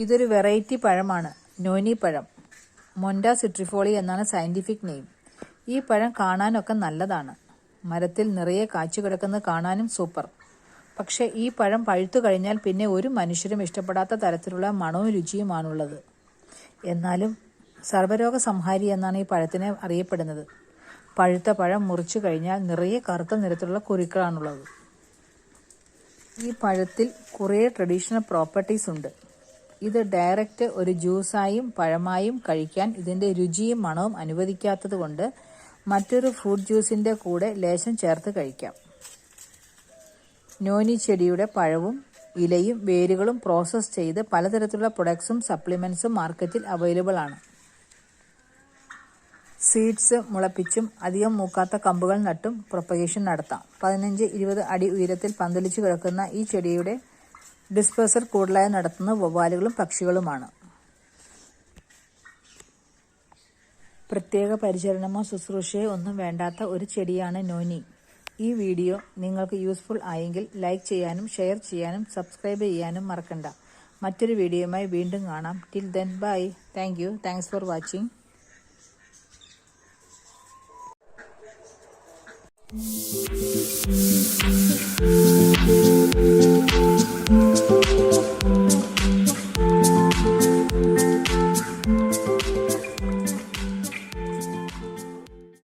ഇതൊരു വെറൈറ്റി പഴമാണ്. നോനി പഴം. മൊൻഡ സിട്രിഫോളി എന്നാണ് സയന്റിഫിക് നെയിം. ഈ പഴം കാണാനൊക്കെ നല്ലതാണ്. മരത്തിൽ നിറയെ കാച്ചു കിടക്കുന്നത് കാണാനും സൂപ്പർ. പക്ഷെ ഈ പഴം പഴുത്തു കഴിഞ്ഞാൽ പിന്നെ ഒരു മനുഷ്യരും ഇഷ്ടപ്പെടാത്ത തരത്തിലുള്ള മണവും രുചിയുമാണുള്ളത്. എന്നാലും സർവരോഗ സംഹാരി എന്നാണ് ഈ പഴത്തിനെ അറിയപ്പെടുന്നത്. പഴുത്ത പഴം മുറിച്ചു കഴിഞ്ഞാൽ നിറയെ കറുത്ത നിറത്തിലുള്ള കുരുക്കളാണുള്ളത്. ഈ പഴത്തിൽ കുറേ ട്രഡീഷണൽ പ്രോപ്പർട്ടീസ് ഉണ്ട്. ഇത് ഡയറക്റ്റ് ഒരു ജ്യൂസായും പഴമായും കഴിക്കാൻ ഇതിന്റെ രുചിയും മണവും അനുവദിക്കാത്തത് കൊണ്ട് മറ്റൊരു ഫ്രൂട്ട് ജ്യൂസിന്റെ കൂടെ ലേശം ചേർത്ത് കഴിക്കാം. നോനി ചെടിയുടെ പഴവും ഇലയും വേരുകളും പ്രോസസ്സ് ചെയ്ത് പലതരത്തിലുള്ള പ്രൊഡക്ട്സും സപ്ലിമെൻസും മാർക്കറ്റിൽ അവൈലബിൾ ആണ്. സീഡ്സ് മുളപ്പിച്ചും അധികം മൂക്കാത്ത കമ്പുകൾ നട്ടും പ്രൊപ്പഗേഷൻ നടത്താം. പതിനഞ്ച് ഇരുപത് അടി ഉയരത്തിൽ പന്തലിച്ചു കിടക്കുന്ന ഈ ചെടിയുടെ ഡിസ്പേഴ്സർ കൂടുതലായി നടത്തുന്ന വവ്വാലുകളും പക്ഷികളുമാണ്. പ്രത്യേക പരിചരണമോ ശുശ്രൂഷയോ ഒന്നും വേണ്ടാത്ത ഒരു ചെടിയാണ് നോനി. ഈ വീഡിയോ നിങ്ങൾക്ക് യൂസ്ഫുൾ ആയെങ്കിൽ ലൈക്ക് ചെയ്യാനും ഷെയർ ചെയ്യാനും സബ്സ്ക്രൈബ് ചെയ്യാനും മറക്കണ്ട. മറ്റൊരു വീഡിയോയുമായി വീണ്ടും കാണാം. Till then bye thank you thanks for watching